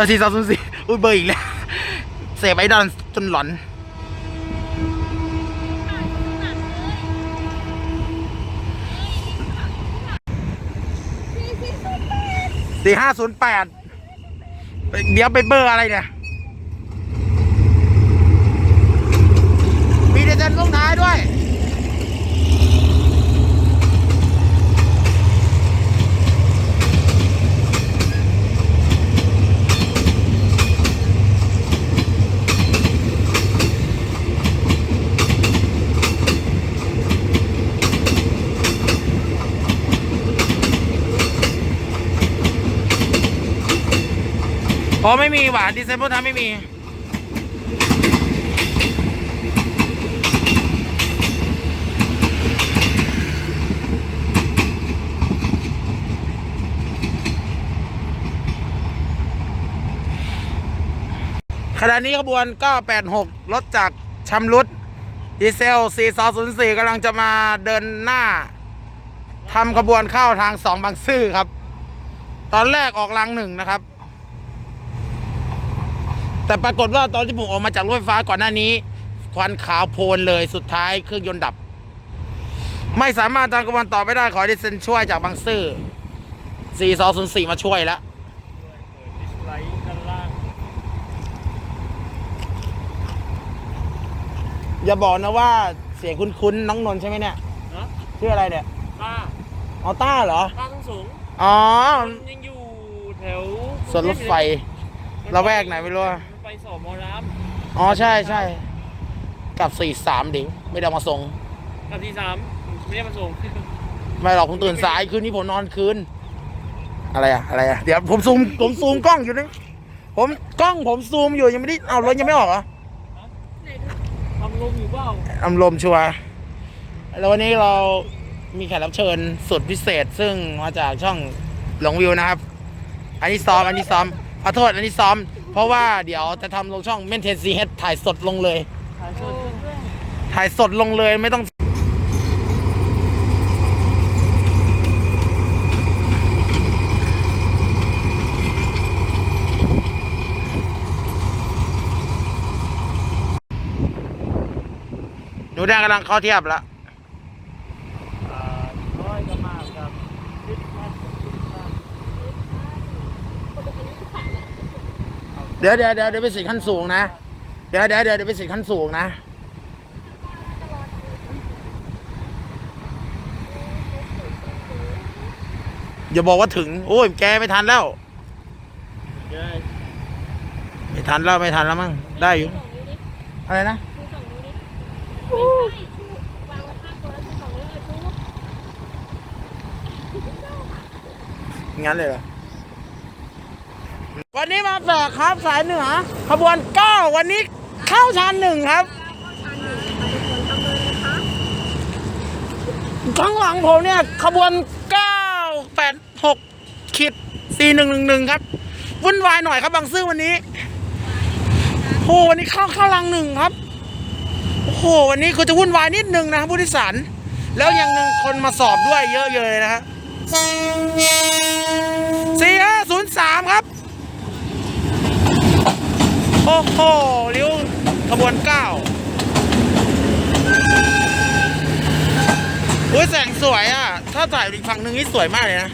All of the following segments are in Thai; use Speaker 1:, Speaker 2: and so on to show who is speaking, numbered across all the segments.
Speaker 1: อสี่สองศูนย์สี่อุ้ยเบอร์อีกแล้วเสพไอดอนจนหลอน สี่ห้าศูนย์แปดเดี๋ยวไปเบอร์อะไรเนี่ย มีเดซนลงท้ายด้วย อ๋อไม่มีหวานดีเซลพวกนั้นไม่มี ขณะนี้ขบวน 986 รถจากชำรุดดีเซล 4204กำลังจะมาเดินหน้าทำขบวนเข้าทางสองบางซื่อครับ ตอนแรกออกลังหนึ่งนะครับ แต่ปรากฏว่าตอนที่ผมออกมาจากรถไฟฟ้าก่อนหน้านี้ ควันขาวโพลนเลยสุดท้ายเครื่องยนต์ดับ ไม่สามารถทำกระบวนต่อไปได้ขอดิเซนช่วยจากบางซื่อ4204 มาช่วยแล้ว
Speaker 2: ดิสไลท์ด้านล่าง
Speaker 1: อย่าบอกนะว่าเสียงคุ้นๆน้องนนท์ใช่ไหมเนี่ย
Speaker 2: นะ
Speaker 1: ชื่ออะไรเนี่ย
Speaker 2: ป้า
Speaker 1: ออต้าเหรอ
Speaker 2: ป้าต้องสูง
Speaker 1: อ๋อ
Speaker 2: มันยังอยู่แถว
Speaker 1: สวนรถไฟละแวกไหนไม่รู้อะ
Speaker 2: มัน ไปสอบมอน้
Speaker 1: อ๋อใช่ใช่กลับสี่สามดิไม่ได้เอามาส่งำ
Speaker 2: กับที่สามไม่ได้มาส่ง
Speaker 1: ไม่หรอกผมตื่นสายคืนนี้ผมนอนคืน อะไรอะอะไรอะเดี๋ยวผมซูมผมซูมกล้องอยู่นะผมกล้องผมซูมอยู่ยังไม่ได้เอารถยังไม่ออกเหรอ
Speaker 2: ทำลมอยู่เปล่า
Speaker 1: อำลมชัวร์แล้ววันนี้เรามีแขกรับเชิญสุดพิเศษ ซึ่งมาจากช่องหลงวิวนะครับ อันนี้ซ้อมอันนี้ซ้อมขอโทษอันนี้ซ้อมเพ ราะว่าเดี๋ยวจะทำลงช่องเมนเทนซีเฮดถ่ายสดลงเลย
Speaker 2: ถ่ายสดด้วย
Speaker 1: ถ่ายสดลงเลยไม่ต้อง หนูแดงกำลังเข้าเทียบแล้ว
Speaker 2: อ่าร้อยกระมากับสิบพันสิบพัน
Speaker 1: เดี๋ยวเดี๋ยวเดี๋ยวเดี๋ยวไปสิทธิ์ขั้นสูงนะ เดี๋ยวเดี๋ยวเดี๋ยวเดี๋ยวไปสิทธิ์ขั้นสูงนะ อย่าบอกว่าถึง โอ้ย แกไม่ทันแล้ว
Speaker 2: เดี๋ยว
Speaker 1: ไม่ทันแล้วไม่ทันแล้วมั้ง ได้อยู่ อะไรนะ งั้นเลยเหรอ วันนี้มาแฝกครับสายเหนือ ขบวนเก้าวันนี้เข้าชานหนึ่งครับข้างหลังผมเนี่ย ขบวนเก้าแปดหกขีดสี่หนึ่งหนึ่งหนึ่งครับวุ่นวายหน่อยครับบางซื่อวันนี้โอ้วันนี้เข้าเข้าลังหนึ่งครับโอ้โหวันนี้คือจะวุ่นวายนิดนึงนะครับผู้โดยสารแล้วยังหนึ่งคนมาสอบด้วยเยอะเลยนะฮะสี่ห้าศูนย์สามครับ อ้โหเลี้ยวขบวนเก้าอุ้ยแสงสวยอะ ถ้าถ่ายอีกฝั่งหนึ่งนี่สวยมากเลยนะ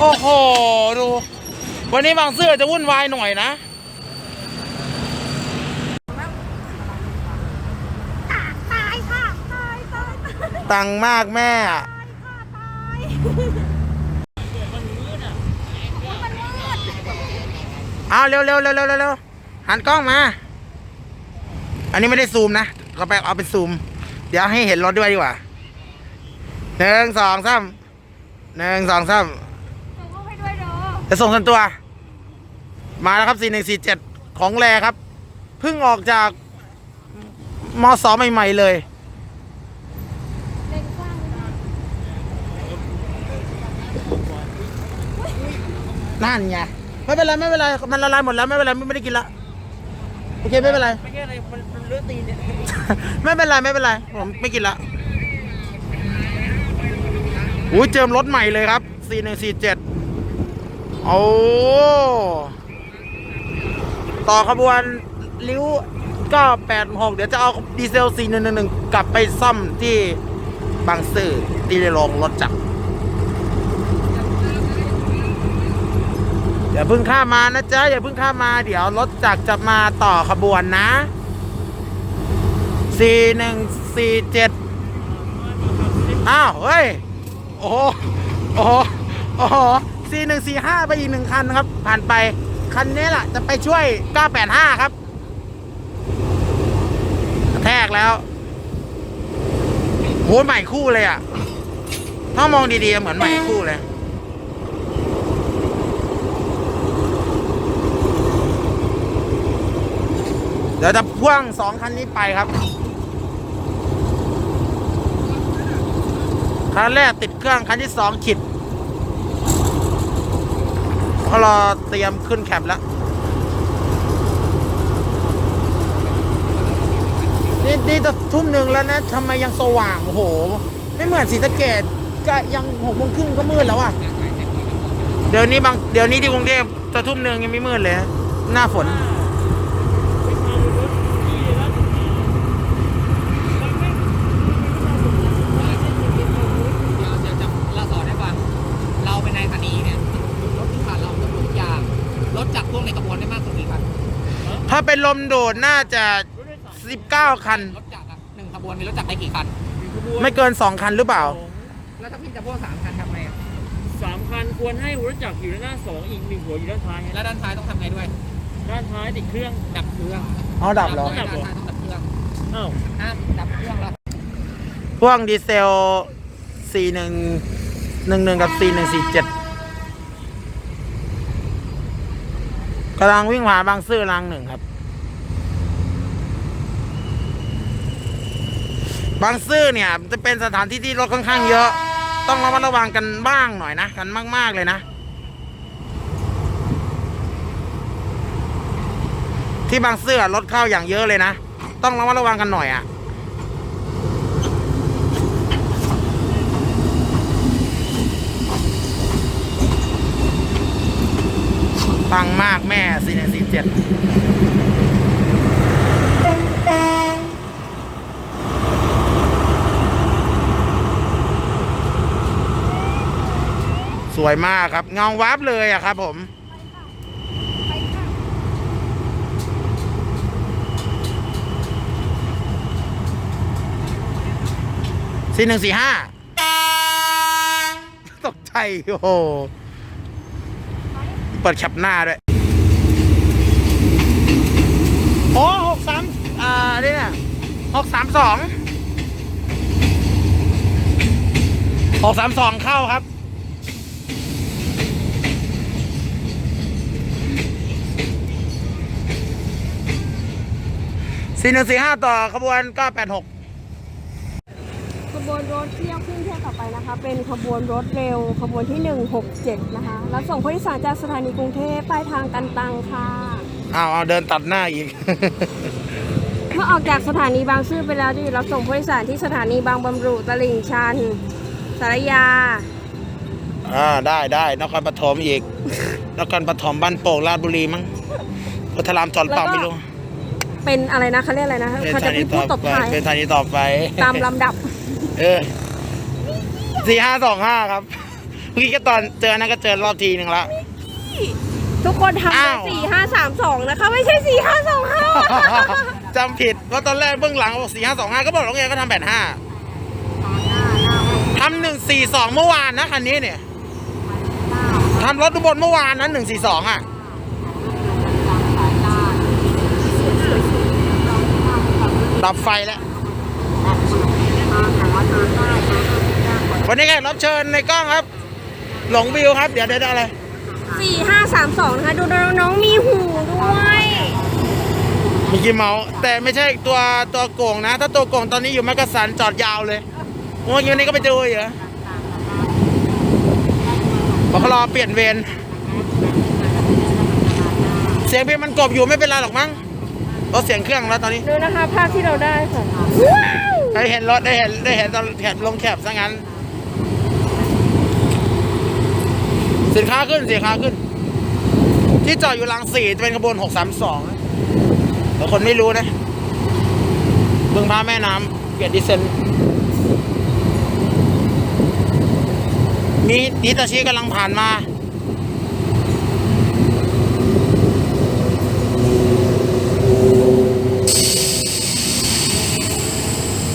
Speaker 1: โอ้โห ดู วันนี้บางเสื้อจะวุ่นวายหน่อยนะ
Speaker 3: ตายค่ะ ตายตายตาย
Speaker 1: ตังมากแม่
Speaker 3: ค่ะตาย
Speaker 2: มันมืดอะ
Speaker 3: มันมืด
Speaker 1: เอาเร็วเร็วเร็วเร็วเร็วหันกล้องมา อันนี้ไม่ได้ซูมนะ เราไปเอาเป็นซูม เดี๋ยวให้เห็นรถด้วยดีกว่าหนึ่งสองสามหนึ่งสองสาม จะส่งส่วนตัว มาแล้วครับสี่หนึ่งสี่เจ็ดของแรครับ เพิ่งออกจากมอสใหม่ ๆ เลย
Speaker 3: นั่น
Speaker 1: ไงไม่เป็นไรไม่เป็นไรมันละลายหมดแล้วไม่เป็นไรไม่ได้กินละโอเคไม่เป็นไร
Speaker 2: ไม่ใช่อะไรมันมันเลือดตีนเนี่ย
Speaker 1: ไม่เป็นไรไม่เป็นไรผมไม่กินละอุ้ยเจิมรถใหม่เลยครับ 4147 โอ้ต่อขบวนริ้ว986เดี๋ยวจะเอาดีเซล4111กลับไปซ่อมที่บางซื่อที่โรงรถจักรอย่าเพิ่งข้ามมานะจ๊ะอย่าเพิ่งข้ามมาเดี๋ยวรถจักรจะมาต่อขบวนนะสี่หนึ่งสี่เจ็ดอ้าว เฮ้ย โอ้โหโอ้โห โอ้โหสี่หนึ่งซีห้าไปอีกหนึ่งคันครับ ผ่านไปคันนี้แหละจะไปช่วย 985 ครับกระแทกแล้วโหใหม่คู่เลยอะ ถ้ามองดีๆ เหมือนใหม่คู่เลยเดี๋ยวจะพ่วงสองคันนี้ไปครับ คันแรกติดเครื่อง คันที่สองขิด เขารอเตรียมขึ้นแคปแล้ว นี่นี่จะทุ่มหนึ่งแล้วนะทำไมยังสว่างโอ้โห ไม่เหมือนสีสะเกดก็ยังหกโมงครึ่งก็มืดแล้วอะเดี๋ยวนี้บางเดี๋ยวนี้ที่กรุงเทพจะทุ่มหนึ่งยังไม่มืดเลย หน้าฝน
Speaker 4: เดี๋ยวเดี๋ยวจะเราสอนให้ฟัง เราเป็นนายสถานีเนี่ยรถที่ผ่านเราต้องทุกอย่างรถจากพวกในกระบวนได้มากกว่ากี่คัน
Speaker 1: ถ้าเป็นลมโดดน่าจะ 19 คัน
Speaker 4: รถจักรอะหนึ่งขบวนมีรถจักรได้กี่คัน
Speaker 1: ไม่เกิน 2 คันหรือเปล่า
Speaker 4: แล้วถ้าพี่จะพ่วงสามคันทำไงอะ
Speaker 2: สามคันควรให้หัวรถจักรอยู่ด้านหน้าสองอีกหนึ่งหัวอยู่ด้านท้าย
Speaker 4: แล้วด้านท้ายต้องทำไงด้วย
Speaker 2: ด้านท้ายติดเครื่อง
Speaker 4: ดับเครื่อง
Speaker 1: เอาดับเหรอ
Speaker 4: ด้านท้ายต้องดับเครื่อง
Speaker 2: อ้าว
Speaker 4: ห้ามดับเครื่องแล้ว
Speaker 1: พ่วงดีเซล 4111 กับ 4147 กำลังวิ่งผ่านบางซื่อรางหนึ่งครับ บางซื่อเนี่ยจะเป็นสถานที่ที่รถค่อนข้างเยอะ ต้องระมัดระวังกันบ้างหน่อยนะกันมาก ๆ เลยนะ ที่บางซื่อรถเข้าอย่างเยอะเลยนะ ต้องระมัดระวังกันหน่อยอะ ปังมากแม่สี่หนึ่งสี่เจ็ดสวยมากครับ เงาวับเลยอะครับผมสี่หนึ่งสี่ห้าตกใจโอ้ เปิดแคปหน้าด้วยโอ้หกสามอ่าเนี่ยหกสามสองหกสามสองเข้าครับ สี่หนึ่งสี่ห้าต่อขบวนเก้าแปดหก
Speaker 3: ขบวนรถเที่ยวขึ้น ไปนะคะ เป็นขบวนรถเร็ว ขบวนที่ 167 นะคะ รับส่งผู้โดยสารจากสถานีกรุงเทพปลายทางกันตังค่ะ
Speaker 1: อ้าวเอาเดินตัดหน้าอีก
Speaker 3: เมื่อออกจากสถานีบางซื่อไปแล้วจะหยุดรับส่งผู้โดยสารที่สถานีบางบำรุตลิ่งชัน สารยา
Speaker 1: อ่าได้ได้นครปฐมอีก นครปฐมบ้านโป่งราชบุรีมั้งพัทรามจอดเปล่า
Speaker 3: แล้วก็
Speaker 1: ไม่รู้
Speaker 3: เป็นอะไรนะเขาเรียกอะไรนะ
Speaker 1: เป็น
Speaker 3: เขา
Speaker 1: ส
Speaker 3: จะ
Speaker 1: ถานี
Speaker 3: มี
Speaker 1: ต่
Speaker 3: ผู้
Speaker 1: อ
Speaker 3: ตบ
Speaker 1: ไป
Speaker 3: ท้าย
Speaker 1: เป็นสถานีต่อไป
Speaker 3: ตามลำดับ
Speaker 1: เออ สี่ห้าสองห้าครับเมื่อกี้ก็ตอนเจอนะก็เจอรอบทีหนึ่งละ
Speaker 3: ทุกคนทำ
Speaker 1: อ้า
Speaker 3: เป็น
Speaker 1: ว
Speaker 3: สี่ห้าสามสองนะคะ ไม่ใช่สี่ห้าสองห้า
Speaker 1: จำผิดเพราะตอนแรกเบื้องหลังบอกสี่ห้าสองห้าก็บอกแล้วไงก็ทำแปดห้าทำหนึ่งสี่สองเมื่อวานนะคันนี้เนี่ยทำรถอุบลเมื่อวานนั้นหนึ่งสี่สองอะดับไฟแล้ว วันนี้แขกรับเชิญในกล้องครับ หลงวิวครับ เดี๋ยวได้อะไร
Speaker 3: สี่ห้าสามสองนะคะ ดูน้องๆมีหูด้วย
Speaker 1: มิกกี้เมาส์แต่ไม่ใช่ตัวตัวโก่งนะ ถ้าตัวโก่งตอนนี้อยู่มักกะสันจอดยาวเลยโอ้ยวันนี้ก็ไปดูเหรอบอกเขารอเปลี่ยนเวรเสียงเพลงมันกบอยู่ไม่เป็นไรหรอกมั้งเพราะเสียงเครื่องแล้วตอนนี้
Speaker 3: ดูนะคะภาพที่เราได้ค่ะ
Speaker 1: ได้เห็นรถได้เห็นได้เห็นตอนแถบลงแคบซะงั้น สินค้าขึ้นสินค้าขึ้น ที่จอดอยู่ลังสี่จะเป็นขบวนหกสามสองแต่คนไม่รู้นะบึงพาแม่น้ำเปลี่ยนดีเซนมีนิตาชิกำลังผ่านมา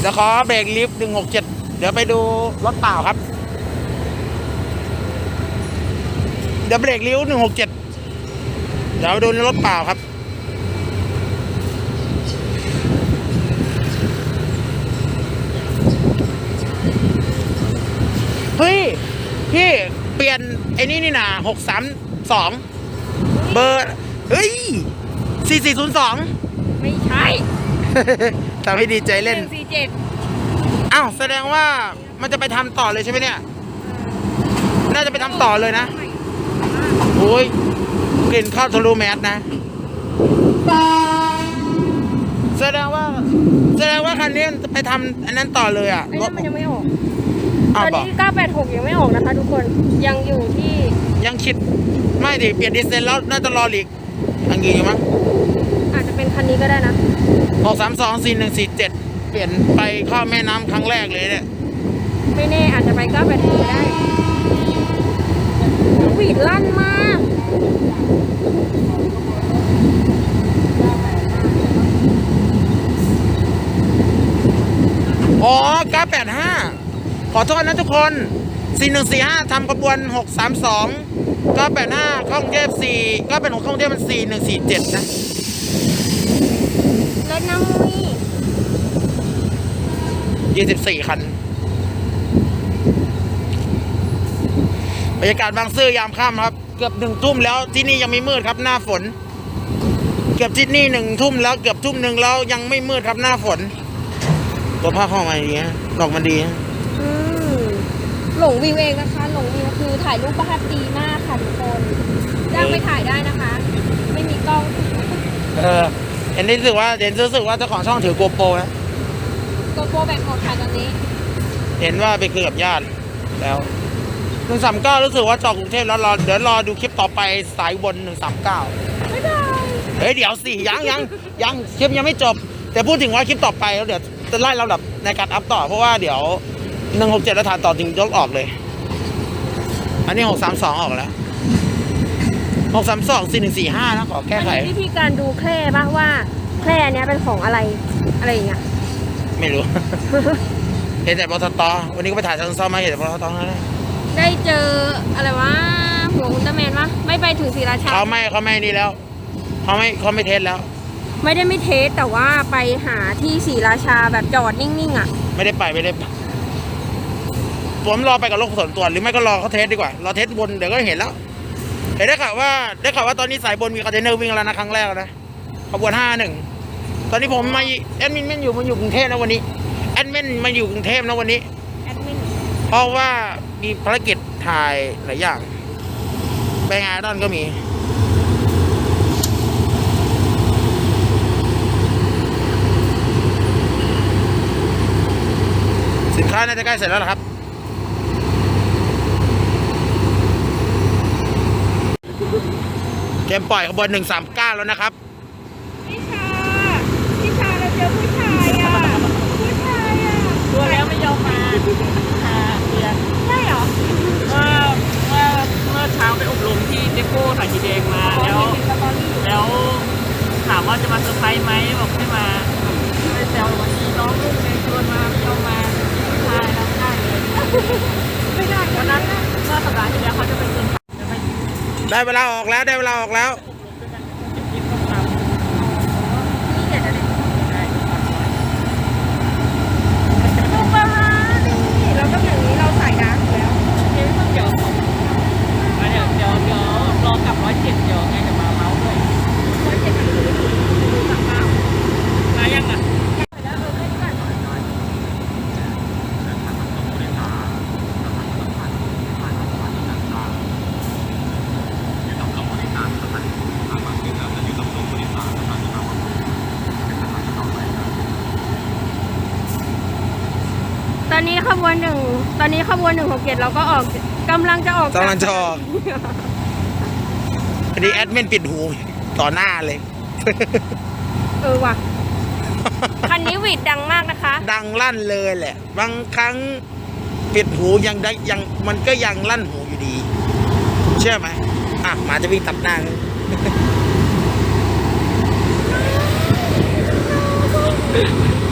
Speaker 1: เดี๋ยวขอเบรกลิฟต์หนึ่งหกเจ็ดเดี๋ยวไปดูรถเปล่าครับ เดี๋ยวเบรกลิฟต์หนึ่งหกเจ็ดเดี๋ยวไปดูในรถเปล่าครับเฮ้ยพี่เปลี่ยนไอ้นี่นี่นาหกสามสองเบอร์เฮ้ยสี่สี่ศูนย์สอง
Speaker 3: ไม่ใช่
Speaker 1: ทำให้ดีใจ
Speaker 3: ห
Speaker 1: เล่น
Speaker 3: นึ่งสี่เจ็ด
Speaker 1: อ้าวแสดงว่ามันจะไปทำต่อเลยใช่ไหมเนี่ย น่าจะไปทำต่อเลยนะ โอ้ยกลิ่นข้าวทะลุแมสนะ แสดงว่า แสดงว่าคันนี้จะไปทำอันนั้นต่อเลยอะ
Speaker 3: ไอ้นั่นมันยังไม่ออก ต
Speaker 1: อ้า
Speaker 3: อ
Speaker 1: วนบอก
Speaker 3: นี้ 986 ยังไม่ออกนะคะทุกคน ยังอยู่ที่
Speaker 1: ยังคิด ไม่ดิเปลี่ยนดีเซลแล้วน่าจะรอหลีกอังกีอยู่มั้ง
Speaker 3: อาจจะเป็นคันนี้ก็ได้นะ
Speaker 1: หกสามสองสี่หนึ่งสี่เจ็ดเปลี่ยนไปเข้าแม่น้ำครั้งแรกเลยเนี่ย
Speaker 3: ไม่แน่อาจจะไป986ก็ได้ห วีดลั่นมาก
Speaker 1: อ๋อ 985 ขอโทษนะทุกคน 4145ทำกระบวน 632 985เข้ากรุงเทพ4 986เข้ากรุงเทพมัน 4147 นะ
Speaker 3: เล่นน้ำมุ้ย
Speaker 1: 24 คัน บรรยากาศบางซื่อยามค่ำครับ เกือบหนึ่งทุ่มแล้วที่นี่ยังไม่มืดครับหน้าฝน เกือบที่นี่หนึ่งทุ่มแล้วเกือบทุ่มหนึ่งแล้วยังไม่มืดครับหน้าฝน ตัวผ้าห้องมาดีฮะดอกมันดีฮะ
Speaker 3: อืมหลงวิวเองนะคะ หลงวิวคือถ่ายรูปภาพดีมากค่ะทุกคนจ้างไปถ่ายได้นะคะ ไม่มีกล้อง
Speaker 1: เออเห็นรู้สึกว่าเห็นรู้สึกว่าเจ้าของช่องถือโกโปรนะ
Speaker 3: โกโปรแบ่งหมดค่ะตอนนี้
Speaker 1: เห็นว่าไปคุยกับญาติแล้ว หนึ่งสามเก้ารู้สึกว่าจอกรุงเทพแล้วรอเดี๋ยวรอดูคลิปต่อไปสายบนหนึ่งสามเก้า
Speaker 3: ไม่ได้
Speaker 1: เฮ้ยเดี๋ยวสิยังยังยังคลิปยังไม่จบ แต่พูดถึงว่าคลิปต่อไปแล้วเดี๋ยวจะไล่ลำดับในการอัพต่อเพราะว่าเดี๋ยวหนึ่งหกเจ็ดแล้วฐานต่อจริงยกออกเลย อันนี้หกสามสองออกแล้วหกสามสองสี่หนึ่งสี่ห้านะขอแก้
Speaker 3: มัน
Speaker 1: ไข
Speaker 3: มีวิธีการดูแคร่ป่ะว่าแคร่เนี้ยเป็นของอะไรอะไรอย่างเงี้ย
Speaker 1: ไม่รู้ เห็นแต่บอทตวันนี้ก็ไปถ่ายทางซ้อมมาเห็นแต่บอทตนั่นแหละ
Speaker 3: ได้เจออะไรวะหัวอุลตร้าแมนปะไม่ไปถึงศรีราชา
Speaker 1: เขาไม่เขาไม่นี่แล้วเขาไม่เขาไม่เทสแล้ว
Speaker 3: ไม่ได้ไม่เทสแต่ว่าไปหาที่ศรีราชาแบบจอดนิ่งๆอะ
Speaker 1: ไม่ได้ไปไม่ได้ไปผมรอไปกับรถส่วนตัวหรือไม่ก็รอเขาเทสดีกว่ารอเทสบนเดี๋ยวก็เห็นแล้วเห็นได้ข่าวว่าได้ข่าวว่าตอนนี้สายบนมีคอนเทนเนอร์วิ่งแล้วนะครั้งแรกแล้วนะขบวนห้าหนึ่งตอนนี้ผมมาแอดมินแม่นอยู่มันอยู่กรุงเทพนะวันนี้แอดมินมาอยู่กรุงเทพนะวันนี้
Speaker 3: แอดมิน
Speaker 1: เพราะว่า มีภารกิจถ่ายหลายอย่างไปงานดอนก็มี สินค้าน่าจะใกล้เสร็จแล้วล่ะครับเกมปล่อยขบวน139แล้วนะครับ
Speaker 3: พี่ชาพี่ชาเราเจอผู้ชายอะผู้ชายอะ
Speaker 2: ตัวแล้วไม่ยอมมาหาเรียน
Speaker 3: ใช่เหรอ
Speaker 2: เมื่อเมื่อเมื่อเช้าไปอบรมที่เดโก้ถ่ายกีแดงมาแล้ว แล้วถามว่าจะมาเซอร์ไพรส์ไหมบอกไม่มาไม่แซววันนี้น้องลูกในชวนมาไม่ยอมมาทายราไม่ได้เลย
Speaker 3: ไม่ได้
Speaker 2: วันนั้นเมื่อสัปดาห์ที่แล้วเขาจะไปเซอร์ไพรส์จะไป
Speaker 1: ได้เวลาออกแล้วได้เวลาออกแล้ว
Speaker 2: กินต้มตำ
Speaker 3: นี่เดี๋ยวจะได้
Speaker 2: ได้
Speaker 3: นี้ขบวนหนึ่งตอนนี้ขบ วนหนึ่งหกเจ็ดเราก็ออกกำลังจะออก
Speaker 1: กำลังจะออก พอดีแอดมินปิดหูต่อหน้าเลย
Speaker 3: เออว่ะ คันนี้หวีดดังมากนะคะ
Speaker 1: ดังลั่นเลยแหละ บางครั้งปิดหูยังได้ยังมันก็ยังลั่นหูอยู่ดี เชื่อไหมอะหมาจะวิ่งตัดหน้าเลย
Speaker 3: เ